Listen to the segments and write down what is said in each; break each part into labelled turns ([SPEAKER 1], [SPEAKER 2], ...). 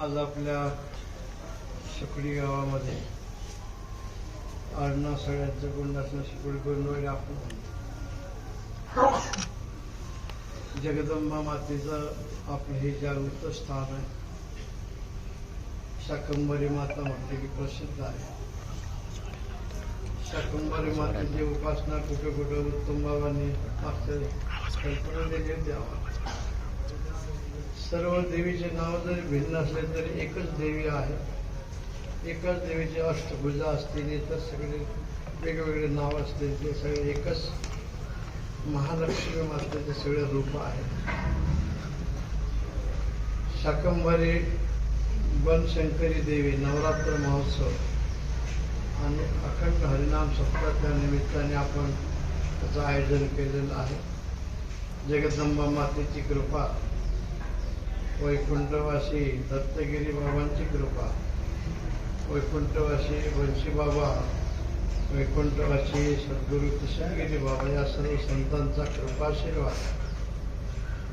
[SPEAKER 1] आज आपल्या सुकडी गावामध्ये अर्ण सगळ्यांचं गुंड असणं गुंडातनं करून गोंधळ आपण जगदंबा मातेचं आपलं हे जागृत स्थान आहे शाकंबरी माता म्हटले की प्रसिद्ध आहे. शाकंभरी मातेची उपासना कुठे कुठे उत्तम बाबांनी कल्पना सर्व देवीचे नाव जरी भिन्न असले तरी एकच देवी आहे. एकाच देवीची अष्टभुजा असतील इतर सगळे वेगवेगळे नाव असतील ते सगळे एकच महालक्ष्मी मातेचे सगळे रूप आहेत. शाकंभरी बनशंकरी देवी नवरात्र महोत्सव. आणि अखंड हरिनाम सप्ताहाच्या निमित्ताने आपण त्याचं आयोजन केलेलं आहे. जगदंबा मातेची कृपा वैकुंठवासी दत्तगिरी बाबांची कृपा वैकुंठवासी वंशी बाबा वैकुंठवासी सद्गुरू किशनगिरी बाबा या सर्व संतांचा कृपाशीर्वाद.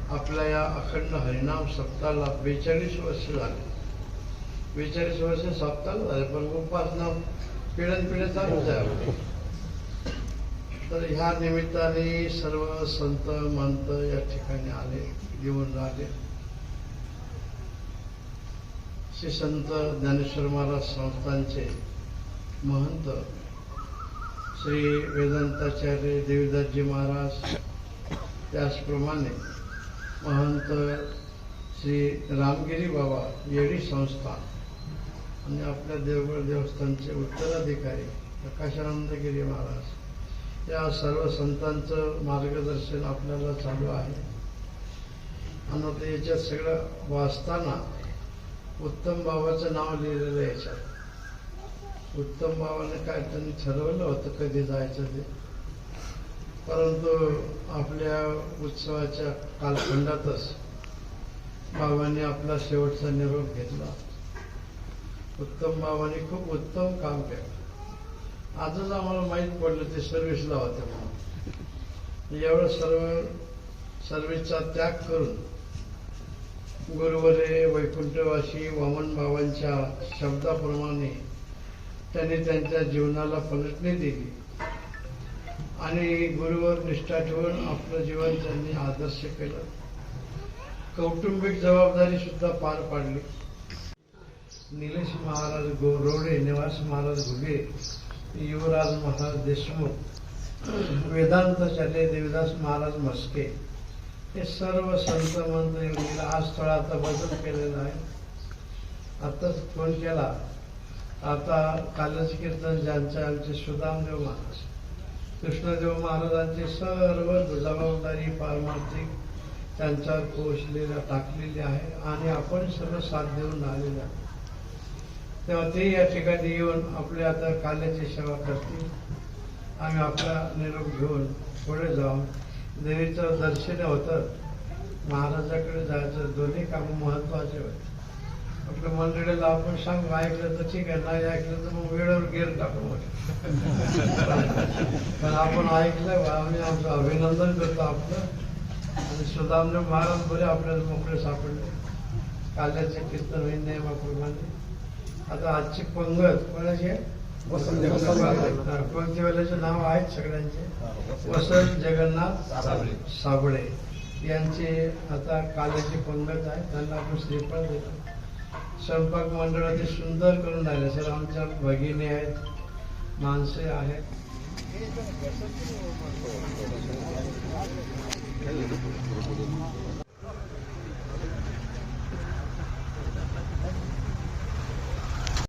[SPEAKER 1] आपल्या या अखंड हरिनाम सप्ताहाला बेचाळीस वर्ष झाले. बेचाळीस वर्ष सप्ताहाला झाले पण उपासना पिढ्यान पिढ्या चालूच आहे तर ह्या निमित्ताने सर्व संत मंत या ठिकाणी आले येऊन राहिले. श्री संत ज्ञानेश्वर महाराज संस्थांचे महंत श्री वेदांताचार्य देवीदासजी महाराज त्याचप्रमाणे महंत श्री रामगिरी बाबा येडी संस्थान आणि आपल्या देवगड देवस्थानचे उत्तराधिकारी प्रकाशानंदगिरी महाराज या सर्व संतांचं मार्गदर्शन आपल्याला चालू आहे. आणि ते याच्यात सगळं वाचताना उत्तम बाबाचं नाव लिहिलेलं याच्यात. उत्तम बाबाने काय त्यांनी ठरवलं होतं कधी जायचं ते? परंतु आपल्या उत्सवाच्या कालखंडातच बाबांनी आपला शेवटचा निरोप घेतला. उत्तम बाबांनी खूप उत्तम काम केलं. आजच आम्हाला माहीत पडलं ते सर्व्हिसला होते म्हणून. म्हणजे एवढं सर्व सर्व्हिसचा त्याग करून गुरुवरे वैकुंठवासी वामन बाबांच्या शब्दाप्रमाणे त्यांनी त्यांच्या जीवनाला पलटणी दिली. आणि गुरुवर निष्ठा ठेवून आपलं जीवन त्यांनी आदर्श केलं. कौटुंबिक जबाबदारी सुद्धा पार पाडली. निलेश महाराज गोरोडे निवास महाराज घुगे युवराज महाराज देशमुख वेदांताचार्य देवदास महाराज म्हस्के. हे सर्व संत मंत योगीला आज थोडा आता बदल केलेला आहे. आताच फोन केला. आता कालच कीर्तन ज्यांचे आमचे सुदामदेव महाराज कृष्णदेव महाराजांची सर्व जबाबदारी पारमार्थिक त्यांच्यावर पोहोचलेल्या टाकलेली आहे आणि आपण सर्व साथ देऊन आलेले आहे तेव्हा ते या ठिकाणी येऊन आपल्या आता काल्याची सेवा करतील. आम्ही आपला निरोप घेऊन पुढे जाऊन देवीचं दर्शन होतं. महाराजाकडे जायचं दोन्ही कामं महत्त्वाचे होते. आपल्या मंडळीला आपण सांग ऐकलं तर ठीक आहे नाही ऐकलं तर मग वेळेवर गेर टाकू मग पण आपण ऐकलं बा, आम्ही आमचं अभिनंदन करतो आपलं. आणि सुदामदेव महाराज बरे आपल्याला मोकळे सापडले. काल्याचे कीर्तन होईल नियमाप्रमाणे आता आजची पंगत कोणाची पंक्तीवाल्याचे नाव आहेत सगळ्यांचे. वसंत जगन्नाथ. साबळे. यांचे आता काल्याची पंगत आहे. त्यांना आपण श्रीफळ देतो. स्वयंपाक मंडळ ते सुंदर करून राहिले. सर आमच्या भगिनी आहेत माणसे आहेत.